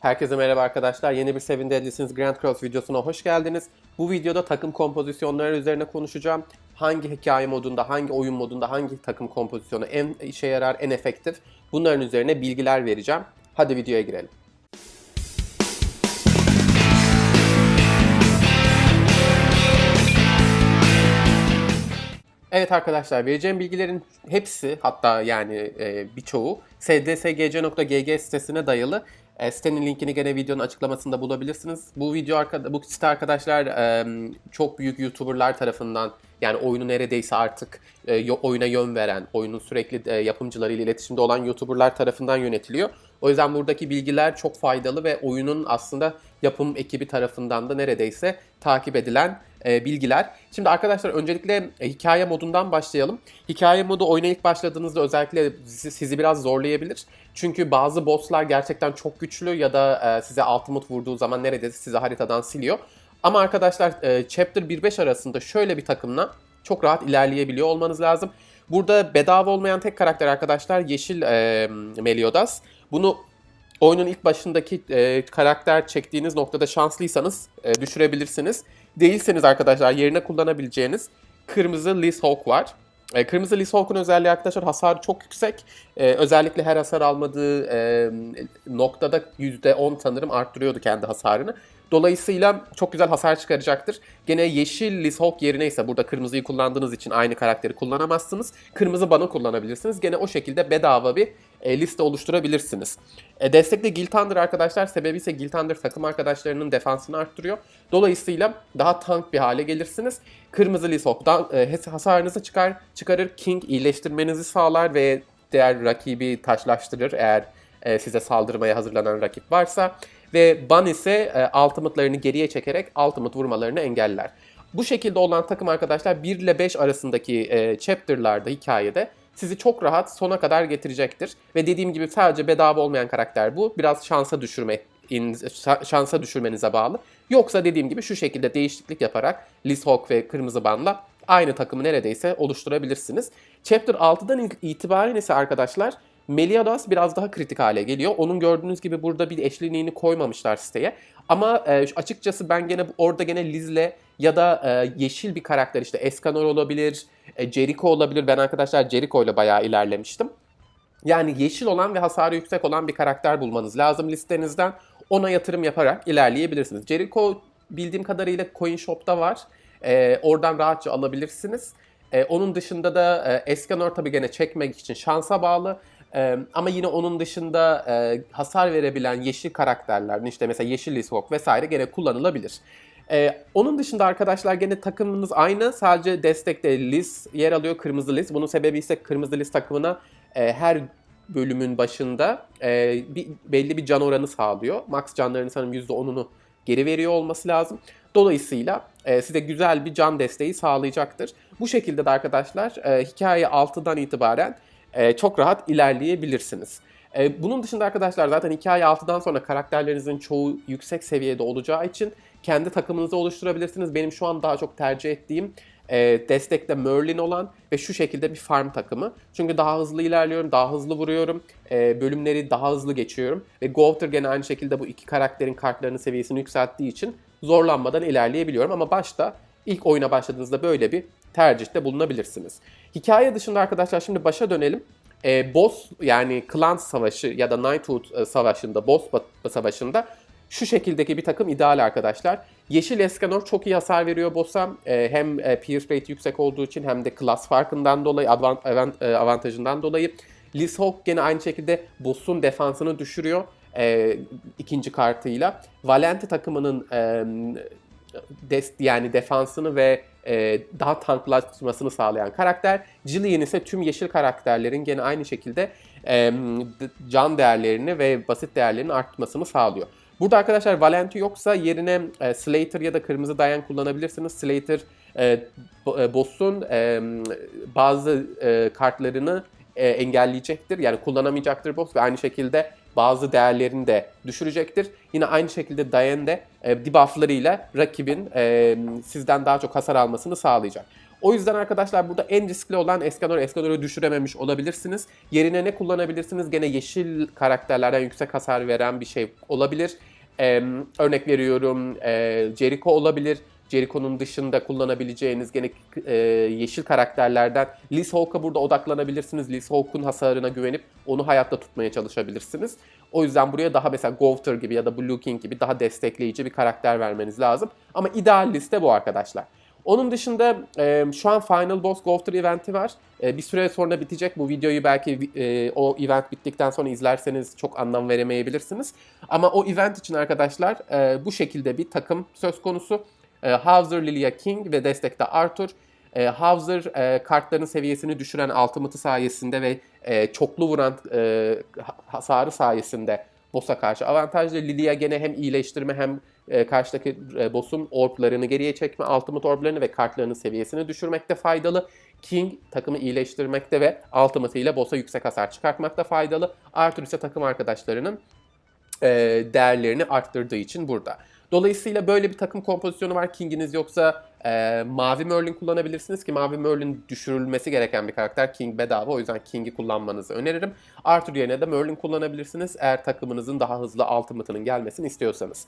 Herkese merhaba arkadaşlar. Yeni bir Seven Deadly'siniz Grand Cross videosuna hoş geldiniz. Bu videoda takım kompozisyonları üzerine konuşacağım. Hangi hikaye modunda, hangi oyun modunda, hangi takım kompozisyonu en işe yarar, en efektif bunların üzerine bilgiler vereceğim. Hadi videoya girelim. Evet arkadaşlar vereceğim bilgilerin hepsi hatta yani e, birçoğu sdsgc.gg sitesine dayalı. E, sitenin linkini gene videonun açıklamasında bulabilirsiniz. Bu video bu site arkadaşlar e, çok büyük YouTuber'lar tarafından yani oyunu neredeyse artık e, oyuna yön veren, oyunun sürekli e, yapımcılarıyla iletişimde olan YouTuber'lar tarafından yönetiliyor. O yüzden buradaki bilgiler çok faydalı ve oyunun aslında yapım ekibi tarafından da neredeyse takip edilen e, bilgiler. Şimdi arkadaşlar öncelikle e, hikaye modundan başlayalım. Hikaye modu oyuna ilk başladığınızda özellikle sizi, sizi biraz zorlayabilir. Çünkü bazı bosslar gerçekten çok güçlü ya da e, size ultimate vurduğu zaman neredeyse sizi haritadan siliyor. Ama arkadaşlar e, Chapter 1-5 arasında şöyle bir takımla çok rahat ilerleyebiliyor olmanız lazım. Burada bedava olmayan tek karakter arkadaşlar Yeşil e, Meliodas. Bunu oyunun ilk başındaki e, karakter çektiğiniz noktada şanslıysanız e, düşürebilirsiniz. Değilseniz arkadaşlar yerine kullanabileceğiniz kırmızı Liz Hawk var. E, kırmızı Liz Hawk'un özelliği arkadaşlar hasarı çok yüksek. E, özellikle her hasar almadığı e, noktada %10 sanırım arttırıyordu kendi hasarını. Dolayısıyla çok güzel hasar çıkaracaktır. Gene yeşil Liz Hawk yerine ise burada kırmızıyı kullandığınız için aynı karakteri kullanamazsınız. Kırmızı banı kullanabilirsiniz. Gene o şekilde bedava bir e, liste oluşturabilirsiniz. E, destekli Guild Thunder arkadaşlar sebebi ise Guild Thunder takım arkadaşlarının defansını arttırıyor. Dolayısıyla daha tank bir hale gelirsiniz. Kırmızı Liz Hawk'dan e, hasarınızı çıkar, çıkarır. King iyileştirmenizi sağlar ve diğer rakibi taşlaştırır eğer e, size saldırmaya hazırlanan rakip varsa. Ve Ban ise e, ultimate'larını geriye çekerek ultimate vurmalarını engeller. Bu şekilde olan takım arkadaşlar 1 ile 5 arasındaki e, chapter'larda hikayede sizi çok rahat sona kadar getirecektir. Ve dediğim gibi sadece bedava olmayan karakter bu. Biraz şansa düşürme şansa düşürmenize bağlı. Yoksa dediğim gibi şu şekilde değişiklik yaparak Liz Hawk ve Kırmızı Ban'la aynı takımı neredeyse oluşturabilirsiniz. Chapter 6'dan itibaren ise arkadaşlar Meliodas biraz daha kritik hale geliyor. Onun gördüğünüz gibi burada bir eşliliğini koymamışlar siteye. Ama e, açıkçası ben gene orada gene Liz'le ya da e, yeşil bir karakter işte Escanor olabilir, e, Jericho olabilir. Ben arkadaşlar Jericho ile bayağı ilerlemiştim. Yani yeşil olan ve hasarı yüksek olan bir karakter bulmanız lazım listenizden. Ona yatırım yaparak ilerleyebilirsiniz. Jericho bildiğim kadarıyla Coin Shop'ta var. E, oradan rahatça alabilirsiniz. E, onun dışında da e, Escanor tabii gene çekmek için şansa bağlı. Ee, ama yine onun dışında e, hasar verebilen yeşil karakterler, işte mesela yeşil Hawk vesaire gene kullanılabilir. Ee, onun dışında arkadaşlar gene takımınız aynı. Sadece destekte Liz yer alıyor, kırmızı Liz. Bunun sebebi ise kırmızı Liz takımına e, her bölümün başında e, bir, belli bir can oranı sağlıyor. Max canlarının sanırım %10'unu geri veriyor olması lazım. Dolayısıyla e, size güzel bir can desteği sağlayacaktır. Bu şekilde de arkadaşlar e, hikaye 6'dan itibaren e, çok rahat ilerleyebilirsiniz. E, bunun dışında arkadaşlar zaten hikaye 6'dan sonra karakterlerinizin çoğu yüksek seviyede olacağı için kendi takımınızı oluşturabilirsiniz. Benim şu an daha çok tercih ettiğim e, destekte Merlin olan ve şu şekilde bir farm takımı. Çünkü daha hızlı ilerliyorum, daha hızlı vuruyorum, e, bölümleri daha hızlı geçiyorum. Ve Gowther gene aynı şekilde bu iki karakterin kartlarının seviyesini yükselttiği için zorlanmadan ilerleyebiliyorum. Ama başta ilk oyuna başladığınızda böyle bir tercihte bulunabilirsiniz. Hikaye dışında arkadaşlar şimdi başa dönelim. E, boss yani klan savaşı ya da Knighthood e, savaşında, boss savaşında şu şekildeki bir takım ideal arkadaşlar. Yeşil Escanor çok iyi hasar veriyor boss'a. E, hem e, pierce rate yüksek olduğu için hem de klas farkından dolayı, avant, avant, e, avantajından dolayı. Liz Hawk gene aynı şekilde boss'un defansını düşürüyor e, ikinci kartıyla. Valente takımının e, des, yani defansını ve e, daha tanklaşmasını sağlayan karakter. Jillian ise tüm yeşil karakterlerin gene aynı şekilde e, can değerlerini ve basit değerlerini artmasını sağlıyor. Burada arkadaşlar Valenti yoksa yerine e, Slater ya da Kırmızı Dayan kullanabilirsiniz. Slater e, boss'un e, bazı e, kartlarını e, engelleyecektir. Yani kullanamayacaktır boss ve aynı şekilde bazı değerlerini de düşürecektir. Yine aynı şekilde Diane de e, debufflarıyla rakibin e, sizden daha çok hasar almasını sağlayacak. O yüzden arkadaşlar burada en riskli olan Escanor. Escanor'u düşürememiş olabilirsiniz. Yerine ne kullanabilirsiniz? Gene yeşil karakterlerden yüksek hasar veren bir şey olabilir. Ee, örnek veriyorum e, Jericho olabilir. Jericho'nun dışında kullanabileceğiniz gene e, yeşil karakterlerden Liz Hawk'a burada odaklanabilirsiniz. Liz Hawk'un hasarına güvenip onu hayatta tutmaya çalışabilirsiniz. O yüzden buraya daha mesela Gowther gibi ya da Blue King gibi daha destekleyici bir karakter vermeniz lazım. Ama ideal liste bu arkadaşlar. Onun dışında e, şu an Final Boss Gowther eventi var. E, bir süre sonra bitecek. Bu videoyu belki e, o event bittikten sonra izlerseniz çok anlam veremeyebilirsiniz. Ama o event için arkadaşlar e, bu şekilde bir takım söz konusu. E, Hauser, Lilia King ve destekte Arthur. E, Hauser e, kartların seviyesini düşüren Ultimate'ı sayesinde ve e, çoklu vuran e, hasarı sayesinde boss'a karşı avantajlı. Lilia gene hem iyileştirme hem e, karşıdaki e, boss'un orblarını geriye çekme, ultimate orblarını ve kartlarının seviyesini düşürmekte faydalı. King takımı iyileştirmekte ve ultimate ile boss'a yüksek hasar çıkartmakta faydalı. Arthur ise takım arkadaşlarının e, değerlerini arttırdığı için burada. Dolayısıyla böyle bir takım kompozisyonu var. King'iniz yoksa e, Mavi Merlin kullanabilirsiniz ki Mavi Merlin düşürülmesi gereken bir karakter. King bedava o yüzden King'i kullanmanızı öneririm. Arthur yerine de Merlin kullanabilirsiniz eğer takımınızın daha hızlı Ultimate'ının gelmesini istiyorsanız.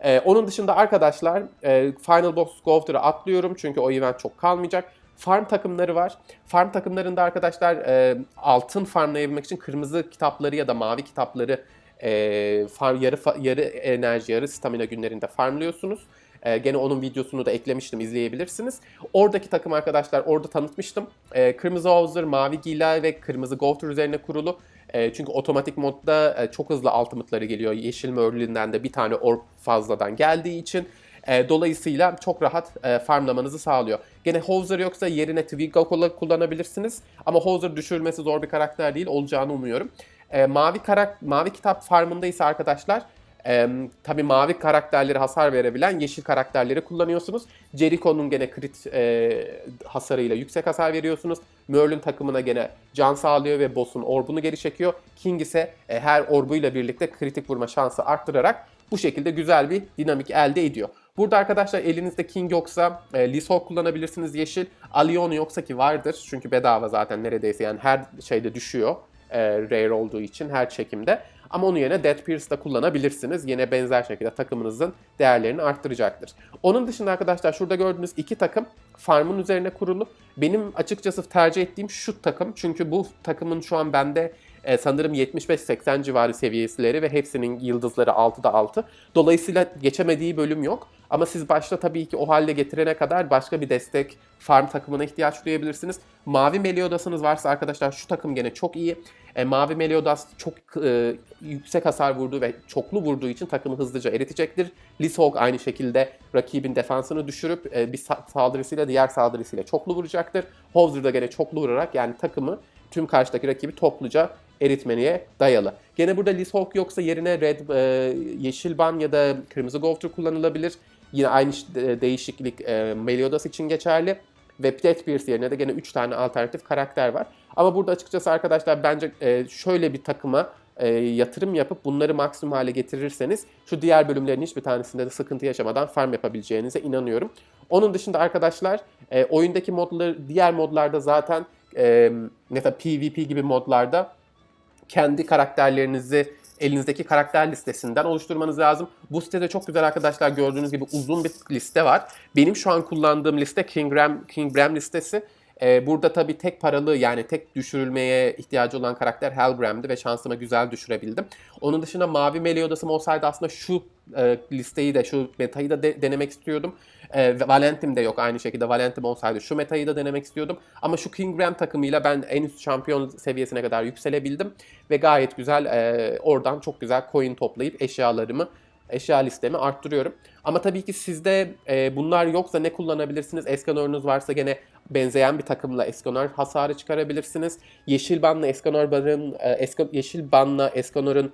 E, onun dışında arkadaşlar e, Final Boss Gowther'ı atlıyorum çünkü o event çok kalmayacak. Farm takımları var. Farm takımlarında arkadaşlar e, altın farmlayabilmek için kırmızı kitapları ya da mavi kitapları e, farm, yarı yarı enerji, yarı stamina günlerinde farmlıyorsunuz. E, gene onun videosunu da eklemiştim izleyebilirsiniz. Oradaki takım arkadaşlar orada tanıtmıştım. E, kırmızı Hauser, mavi Gila ve kırmızı Gowther üzerine kurulu. E, çünkü otomatik modda e, çok hızlı ultimate'ları geliyor. Yeşil Merlin'den de bir tane orb fazladan geldiği için. E, dolayısıyla çok rahat e, farmlamanızı sağlıyor. Gene Hauser yoksa yerine Twiga kullanabilirsiniz. Ama Hauser düşürülmesi zor bir karakter değil. Olacağını umuyorum. E, mavi karak mavi kitap farmında ise arkadaşlar e, tabii mavi karakterleri hasar verebilen yeşil karakterleri kullanıyorsunuz. Jericho'nun gene crit e, hasarıyla yüksek hasar veriyorsunuz. Merlin takımına gene can sağlıyor ve boss'un orbunu geri çekiyor. King ise e, her orbuyla birlikte kritik vurma şansı arttırarak bu şekilde güzel bir dinamik elde ediyor. Burada arkadaşlar elinizde King yoksa e, Lisol kullanabilirsiniz yeşil. Alion yoksa ki vardır çünkü bedava zaten neredeyse yani her şeyde düşüyor e, rare olduğu için her çekimde. Ama onun yerine Death Pierce da kullanabilirsiniz. Yine benzer şekilde takımınızın değerlerini arttıracaktır. Onun dışında arkadaşlar şurada gördüğünüz iki takım farmın üzerine kurulu. Benim açıkçası tercih ettiğim şu takım. Çünkü bu takımın şu an bende e, sanırım 75-80 civarı seviyesileri ve hepsinin yıldızları 6'da 6. Dolayısıyla geçemediği bölüm yok. Ama siz başta tabii ki o halde getirene kadar başka bir destek farm takımına ihtiyaç duyabilirsiniz. Mavi Meliodas'ınız varsa arkadaşlar şu takım gene çok iyi. E, Mavi Meliodas çok e, yüksek hasar vurduğu ve çoklu vurduğu için takımı hızlıca eritecektir. Lishawk aynı şekilde rakibin defansını düşürüp e, bir saldırısıyla diğer saldırısıyla çoklu vuracaktır. Howzer da gene çoklu vurarak yani takımı tüm karşıdaki rakibi topluca eritmeye dayalı. Gene burada Lishawk yoksa yerine red, e, yeşil ban ya da kırmızı Gowther kullanılabilir. Yine aynı değişiklik e, Meliodas için geçerli. Ve Death Pierce yerine de gene 3 tane alternatif karakter var. Ama burada açıkçası arkadaşlar bence e, şöyle bir takıma e, yatırım yapıp bunları maksimum hale getirirseniz şu diğer bölümlerin hiçbir tanesinde de sıkıntı yaşamadan farm yapabileceğinize inanıyorum. Onun dışında arkadaşlar oyundaki modları diğer modlarda zaten e, mesela PvP gibi modlarda kendi karakterlerinizi elinizdeki karakter listesinden oluşturmanız lazım. Bu sitede çok güzel arkadaşlar gördüğünüz gibi uzun bir liste var. Benim şu an kullandığım liste King Bram, King Bram listesi. Ee, burada tabii tek paralı yani tek düşürülmeye ihtiyacı olan karakter Helgram'dı ve şansıma güzel düşürebildim. Onun dışında Mavi Meliodas'ım olsaydı aslında şu e, listeyi de şu metayı da de, denemek istiyordum. E, Valentim de yok aynı şekilde Valentim olsaydı şu metayı da denemek istiyordum. Ama şu King Graham takımıyla ben en üst şampiyon seviyesine kadar yükselebildim. Ve gayet güzel e, oradan çok güzel coin toplayıp eşyalarımı eşya listemi arttırıyorum. Ama tabii ki sizde e, bunlar yoksa ne kullanabilirsiniz? Escanor'unuz varsa gene benzeyen bir takımla Escanor hasarı çıkarabilirsiniz. Yeşil banla Escanor'un e, Esca, yeşil banla Escanor'un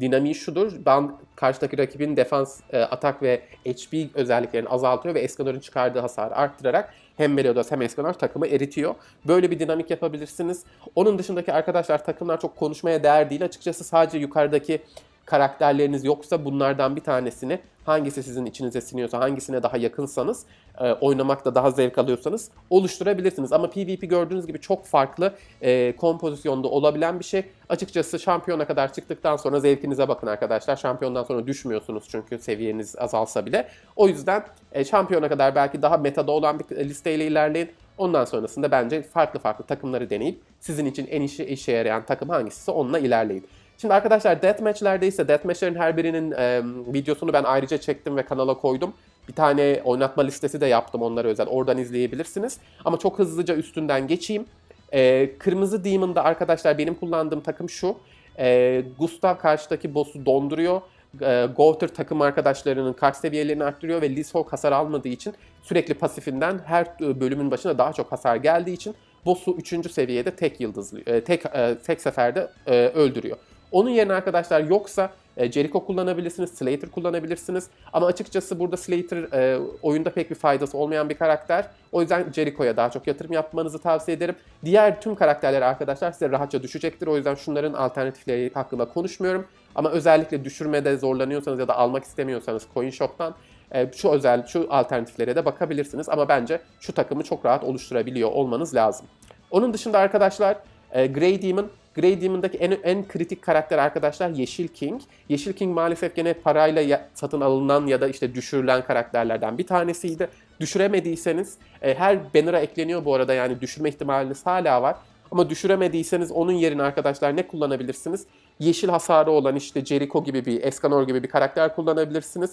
dinamiği şudur. Ban karşıdaki rakibin defans, e, atak ve HP özelliklerini azaltıyor ve Escanor'un çıkardığı hasarı arttırarak hem Meliodas hem Escanor takımı eritiyor. Böyle bir dinamik yapabilirsiniz. Onun dışındaki arkadaşlar takımlar çok konuşmaya değer değil. Açıkçası sadece yukarıdaki karakterleriniz yoksa bunlardan bir tanesini hangisi sizin içinize siniyorsa, hangisine daha yakınsanız, e, oynamakta daha zevk alıyorsanız oluşturabilirsiniz. Ama PvP gördüğünüz gibi çok farklı e, kompozisyonda olabilen bir şey. Açıkçası şampiyona kadar çıktıktan sonra zevkinize bakın arkadaşlar. Şampiyondan sonra düşmüyorsunuz çünkü seviyeniz azalsa bile. O yüzden e, şampiyona kadar belki daha metada olan bir listeyle ilerleyin. Ondan sonrasında bence farklı farklı takımları deneyip sizin için en işe, işe yarayan takım hangisi onunla ilerleyin. Şimdi arkadaşlar deathmatch'lerde ise deathmatch'lerin her birinin e, videosunu ben ayrıca çektim ve kanala koydum. Bir tane oynatma listesi de yaptım onlara özel. Oradan izleyebilirsiniz. Ama çok hızlıca üstünden geçeyim. E, Kırmızı Demon'da arkadaşlar benim kullandığım takım şu. E, Gustav karşıdaki boss'u donduruyor. E, Gouter takım arkadaşlarının kart seviyelerini arttırıyor ve Lee Sok hasar almadığı için sürekli pasifinden her bölümün başına daha çok hasar geldiği için boss'u 3. seviyede tek yıldızlı, e, tek e, tek seferde e, öldürüyor. Onun yerine arkadaşlar yoksa e, Jericho kullanabilirsiniz, Slater kullanabilirsiniz. Ama açıkçası burada Slater e, oyunda pek bir faydası olmayan bir karakter. O yüzden Jericho'ya daha çok yatırım yapmanızı tavsiye ederim. Diğer tüm karakterler arkadaşlar size rahatça düşecektir. O yüzden şunların alternatifleri hakkında konuşmuyorum. Ama özellikle düşürmede zorlanıyorsanız ya da almak istemiyorsanız Coin Shop'tan e, şu özel şu alternatiflere de bakabilirsiniz. Ama bence şu takımı çok rahat oluşturabiliyor olmanız lazım. Onun dışında arkadaşlar e, Grey Demon Grey Demon'daki en, en kritik karakter arkadaşlar Yeşil King. Yeşil King maalesef gene parayla ya, satın alınan ya da işte düşürülen karakterlerden bir tanesiydi. Düşüremediyseniz e, her banner'a ekleniyor bu arada yani düşürme ihtimaliniz hala var. Ama düşüremediyseniz onun yerine arkadaşlar ne kullanabilirsiniz? Yeşil hasarı olan işte Jericho gibi bir, Escanor gibi bir karakter kullanabilirsiniz.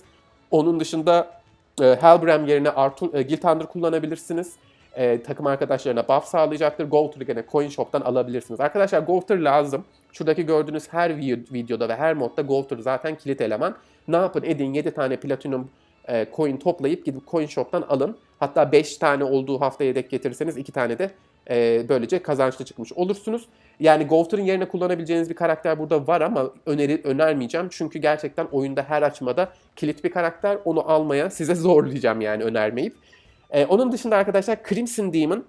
Onun dışında e, Helbram yerine Arthur, e, Gilthander kullanabilirsiniz e, takım arkadaşlarına buff sağlayacaktır. Golter'ı gene Coin Shop'tan alabilirsiniz. Arkadaşlar Golter lazım. Şuradaki gördüğünüz her videoda ve her modda Golter zaten kilit eleman. Ne yapın edin 7 tane platinum e, coin toplayıp gidip Coin Shop'tan alın. Hatta 5 tane olduğu hafta yedek getirirseniz 2 tane de e, böylece kazançlı çıkmış olursunuz. Yani Golter'ın yerine kullanabileceğiniz bir karakter burada var ama öneri önermeyeceğim. Çünkü gerçekten oyunda her açmada kilit bir karakter. Onu almaya size zorlayacağım yani önermeyip. Ee, onun dışında arkadaşlar Crimson Demon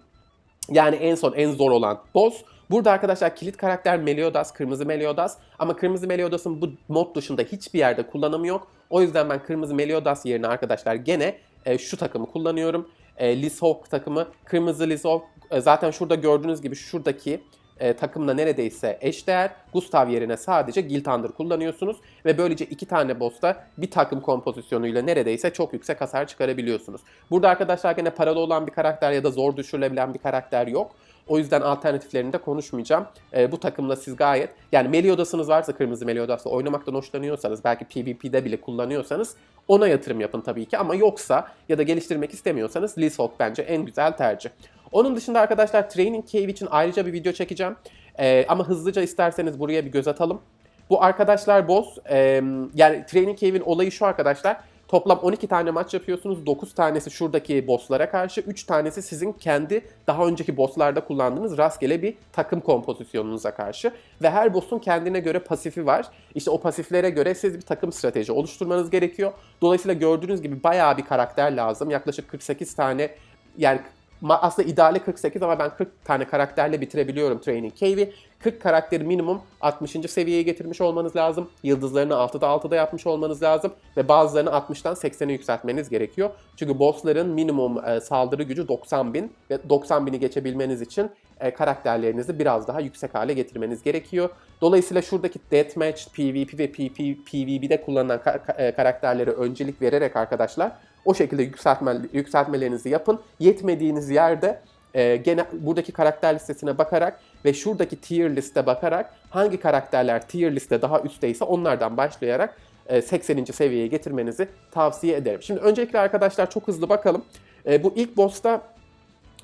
yani en son en zor olan boss. Burada arkadaşlar kilit karakter Meliodas, Kırmızı Meliodas. Ama Kırmızı Meliodas'ın bu mod dışında hiçbir yerde kullanımı yok. O yüzden ben Kırmızı Meliodas yerine arkadaşlar gene e, şu takımı kullanıyorum. E, Lizhawk takımı. Kırmızı Lizhawk e, zaten şurada gördüğünüz gibi şuradaki e, takımla neredeyse eşdeğer. Gustav yerine sadece Gilthander kullanıyorsunuz ve böylece iki tane boss'ta bir takım kompozisyonuyla neredeyse çok yüksek hasar çıkarabiliyorsunuz. Burada arkadaşlar gene paralı olan bir karakter ya da zor düşürülebilen bir karakter yok. O yüzden alternatiflerini de konuşmayacağım. E, bu takımla siz gayet yani Meliodas'ınız varsa kırmızı Meliodas'la oynamaktan hoşlanıyorsanız belki PvP'de bile kullanıyorsanız ona yatırım yapın tabii ki ama yoksa ya da geliştirmek istemiyorsanız Lizhawk bence en güzel tercih. Onun dışında arkadaşlar Training Cave için ayrıca bir video çekeceğim. Ee, ama hızlıca isterseniz buraya bir göz atalım. Bu arkadaşlar boss, e, yani Training Cave'in olayı şu arkadaşlar. Toplam 12 tane maç yapıyorsunuz. 9 tanesi şuradaki bosslara karşı, 3 tanesi sizin kendi daha önceki bosslarda kullandığınız rastgele bir takım kompozisyonunuza karşı. Ve her boss'un kendine göre pasifi var. İşte o pasiflere göre siz bir takım strateji oluşturmanız gerekiyor. Dolayısıyla gördüğünüz gibi bayağı bir karakter lazım. Yaklaşık 48 tane yani aslında ideali 48 ama ben 40 tane karakterle bitirebiliyorum Training Cave'i. 40 karakteri minimum 60. seviyeye getirmiş olmanız lazım. Yıldızlarını 6'da 6'da yapmış olmanız lazım. Ve bazılarını 60'tan 80'e yükseltmeniz gerekiyor. Çünkü bossların minimum e, saldırı gücü 90 bin ve 90 bini geçebilmeniz için e, karakterlerinizi biraz daha yüksek hale getirmeniz gerekiyor. Dolayısıyla şuradaki Deathmatch, PvP ve PP, PvB'de kullanılan ka- e, karakterlere öncelik vererek arkadaşlar o şekilde yükseltme, yükseltmelerinizi yapın. Yetmediğiniz yerde e, gene buradaki karakter listesine bakarak ve şuradaki tier liste bakarak hangi karakterler tier liste daha üstteyse onlardan başlayarak e, 80. seviyeye getirmenizi tavsiye ederim. Şimdi öncelikle arkadaşlar çok hızlı bakalım. E, bu ilk boss'ta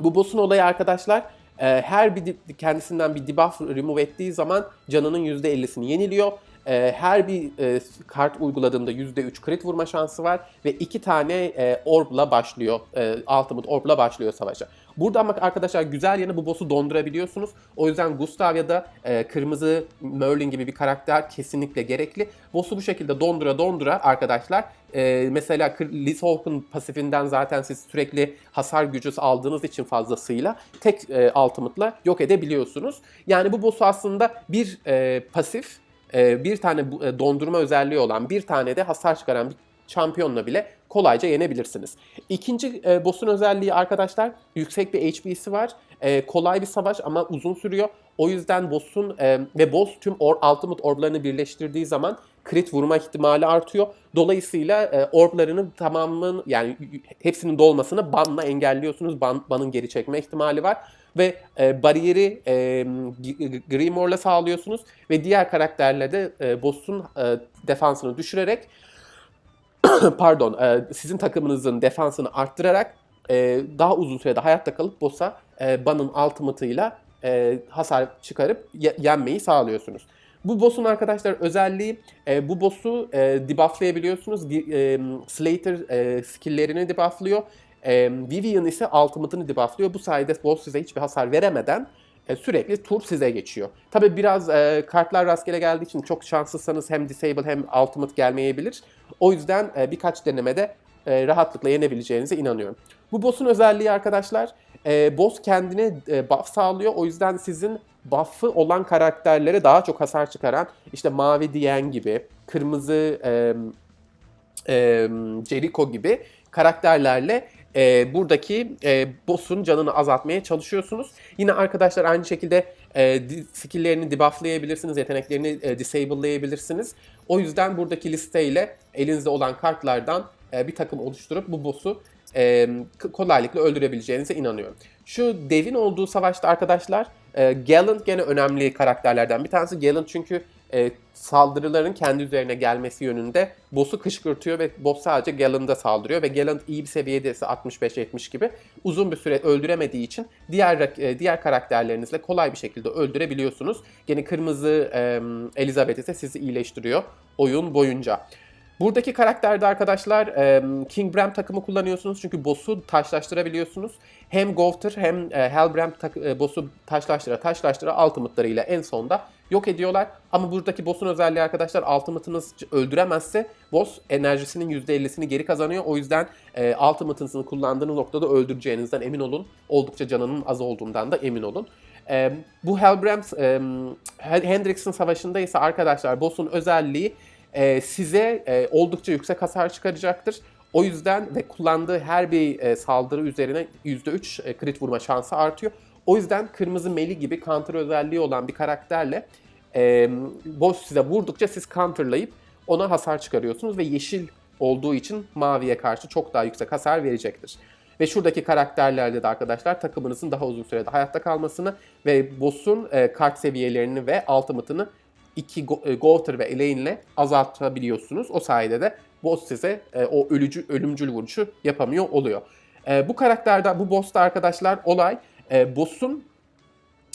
bu boss'un olayı arkadaşlar e, her bir kendisinden bir debuff remove ettiği zaman canının %50'sini yeniliyor e, her bir e, kart uyguladığında %3 crit vurma şansı var ve iki tane e, orbla başlıyor. E, ultimate orbla başlıyor savaşa. Burada ama arkadaşlar güzel yanı bu boss'u dondurabiliyorsunuz. O yüzden Gustav ya da e, kırmızı Merlin gibi bir karakter kesinlikle gerekli. Boss'u bu şekilde dondura dondura arkadaşlar e, mesela Liz Hawk'un pasifinden zaten siz sürekli hasar gücü aldığınız için fazlasıyla tek e, ultimate'la yok edebiliyorsunuz. Yani bu boss'u aslında bir e, pasif e, bir tane e, dondurma özelliği olan bir tane de hasar çıkaran bir şampiyonla bile kolayca yenebilirsiniz. İkinci e, boss'un özelliği arkadaşlar yüksek bir HP'si var. E, kolay bir savaş ama uzun sürüyor. O yüzden boss'un ve boss tüm or, ultimate orblarını birleştirdiği zaman crit vurma ihtimali artıyor. Dolayısıyla e, orblarının tamamının yani hepsinin dolmasını banla engelliyorsunuz. Ban, banın geri çekme ihtimali var. Ve e, bariyeri e, G- Grimoire'la sağlıyorsunuz ve diğer karakterle de e, boss'un e, defansını düşürerek pardon e, sizin takımınızın defansını arttırarak e, daha uzun sürede hayatta kalıp boss'a e, Ban'ın ultimate'ıyla e, hasar çıkarıp ye- yenmeyi sağlıyorsunuz. Bu boss'un arkadaşlar özelliği e, bu boss'u e, debufflayabiliyorsunuz. E, Slater e, skill'lerini debufflıyor. E, Vivian ise ultimate'ını debufflıyor. Bu sayede boss size hiçbir hasar veremeden e, sürekli tur size geçiyor. Tabi biraz e, kartlar rastgele geldiği için çok şanslıysanız hem disable hem ultimate gelmeyebilir. O yüzden e, birkaç denemede e, rahatlıkla yenebileceğinize inanıyorum. Bu boss'un özelliği arkadaşlar, e, boss kendine e, buff sağlıyor. O yüzden sizin buff'ı olan karakterlere daha çok hasar çıkaran, işte mavi diyen gibi, kırmızı e, e, Jericho gibi karakterlerle e, buradaki e, boss'un canını azaltmaya çalışıyorsunuz. Yine arkadaşlar aynı şekilde e, skill'lerini debufflayabilirsiniz, yeteneklerini e, disable'layabilirsiniz. O yüzden buradaki listeyle elinizde olan kartlardan e, bir takım oluşturup bu boss'u e, kolaylıkla öldürebileceğinize inanıyorum. Şu devin olduğu savaşta arkadaşlar e, Gallant gene önemli karakterlerden bir tanesi. Gallant çünkü e, saldırıların kendi üzerine gelmesi yönünde boss'u kışkırtıyor ve boss sadece Gallant'a saldırıyor ve Gallant iyi bir seviyedeyse 65-70 gibi uzun bir süre öldüremediği için diğer e, diğer karakterlerinizle kolay bir şekilde öldürebiliyorsunuz. Gene kırmızı e, Elizabeth ise sizi iyileştiriyor oyun boyunca. Buradaki karakterde arkadaşlar King Bram takımı kullanıyorsunuz çünkü boss'u taşlaştırabiliyorsunuz. Hem Gowther hem e, boss'u taşlaştıra taşlaştıra ultimate'larıyla en sonda yok ediyorlar. Ama buradaki boss'un özelliği arkadaşlar ultimate'ınız öldüremezse boss enerjisinin %50'sini geri kazanıyor. O yüzden e, ultimate'ınızı kullandığınız noktada öldüreceğinizden emin olun. Oldukça canının az olduğundan da emin olun. Bu Hellbrand e, Hendrickson savaşında ise arkadaşlar boss'un özelliği e, size e, oldukça yüksek hasar çıkaracaktır. O yüzden ve kullandığı her bir e, saldırı üzerine %3 e, crit vurma şansı artıyor. O yüzden kırmızı meli gibi counter özelliği olan bir karakterle e, boss size vurdukça siz counterlayıp ona hasar çıkarıyorsunuz ve yeşil olduğu için maviye karşı çok daha yüksek hasar verecektir. Ve şuradaki karakterlerde de arkadaşlar takımınızın daha uzun sürede hayatta kalmasını ve boss'un e, kart seviyelerini ve ultimate'ını iki Go- e, ve Elaine ile azaltabiliyorsunuz. O sayede de boss size e, o ölücü ölümcül vuruşu yapamıyor oluyor. E, bu karakterde bu boss'ta arkadaşlar olay e, boss'un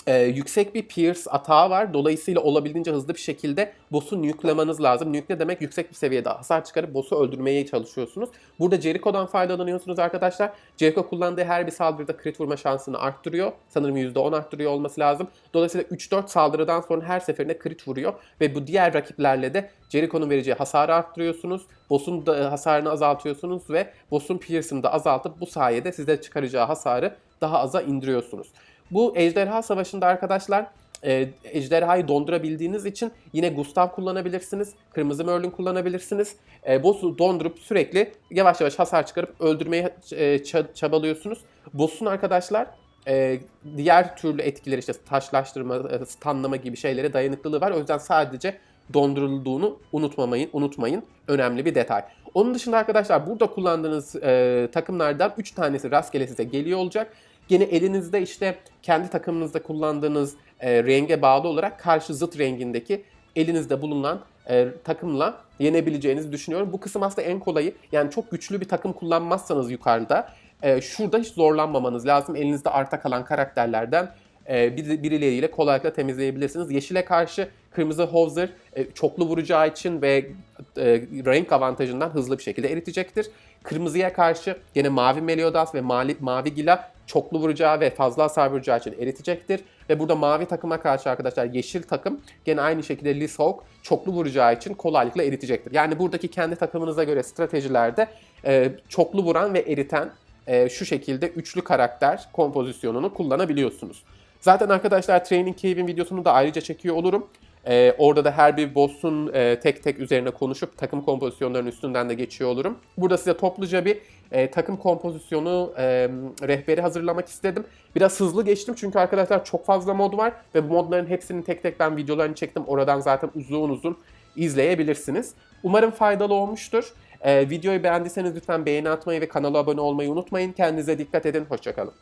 e, yüksek bir pierce atağı var. Dolayısıyla olabildiğince hızlı bir şekilde boss'u nüklemanız lazım. Nükle demek yüksek bir seviyede hasar çıkarıp boss'u öldürmeye çalışıyorsunuz. Burada Jericho'dan faydalanıyorsunuz arkadaşlar. Jericho kullandığı her bir saldırıda crit vurma şansını arttırıyor. Sanırım %10 arttırıyor olması lazım. Dolayısıyla 3-4 saldırıdan sonra her seferinde crit vuruyor. Ve bu diğer rakiplerle de Jericho'nun vereceği hasarı arttırıyorsunuz. Boss'un da hasarını azaltıyorsunuz ve boss'un pierce'ını da azaltıp bu sayede size çıkaracağı hasarı daha aza indiriyorsunuz. Bu ejderha savaşında arkadaşlar e, ejderhayı dondurabildiğiniz için yine Gustav kullanabilirsiniz. Kırmızı Merlin kullanabilirsiniz. E, boss'u dondurup sürekli yavaş yavaş hasar çıkarıp öldürmeye e, ça- çabalıyorsunuz. Boss'un arkadaşlar e, diğer türlü etkileri işte taşlaştırma, e, stunlama gibi şeylere dayanıklılığı var. O yüzden sadece dondurulduğunu unutmamayın, unutmayın. Önemli bir detay. Onun dışında arkadaşlar burada kullandığınız e, takımlardan 3 tanesi rastgele size geliyor olacak. Gene elinizde işte kendi takımınızda kullandığınız e, renge bağlı olarak karşı zıt rengindeki elinizde bulunan e, takımla yenebileceğinizi düşünüyorum. Bu kısım aslında en kolayı. Yani çok güçlü bir takım kullanmazsanız yukarıda e, şurada hiç zorlanmamanız lazım. Elinizde arta kalan karakterlerden e, bir- birileriyle kolaylıkla temizleyebilirsiniz. Yeşile karşı kırmızı Howzer e, çoklu vuracağı için ve e, renk avantajından hızlı bir şekilde eritecektir. Kırmızıya karşı yine mavi Meliodas ve mavi, mavi Gila çoklu vuracağı ve fazla hasar vuracağı için eritecektir. Ve burada mavi takıma karşı arkadaşlar yeşil takım gene aynı şekilde Hawk çoklu vuracağı için kolaylıkla eritecektir. Yani buradaki kendi takımınıza göre stratejilerde e, çoklu vuran ve eriten e, şu şekilde üçlü karakter kompozisyonunu kullanabiliyorsunuz. Zaten arkadaşlar Training Cave'in videosunu da ayrıca çekiyor olurum. Ee, orada da her bir boss'un e, tek tek üzerine konuşup takım kompozisyonlarının üstünden de geçiyor olurum. Burada size topluca bir e, takım kompozisyonu e, rehberi hazırlamak istedim. Biraz hızlı geçtim çünkü arkadaşlar çok fazla mod var ve bu modların hepsinin tek tek ben videolarını çektim. Oradan zaten uzun uzun izleyebilirsiniz. Umarım faydalı olmuştur. Ee, videoyu beğendiyseniz lütfen beğeni atmayı ve kanala abone olmayı unutmayın. Kendinize dikkat edin. Hoşçakalın.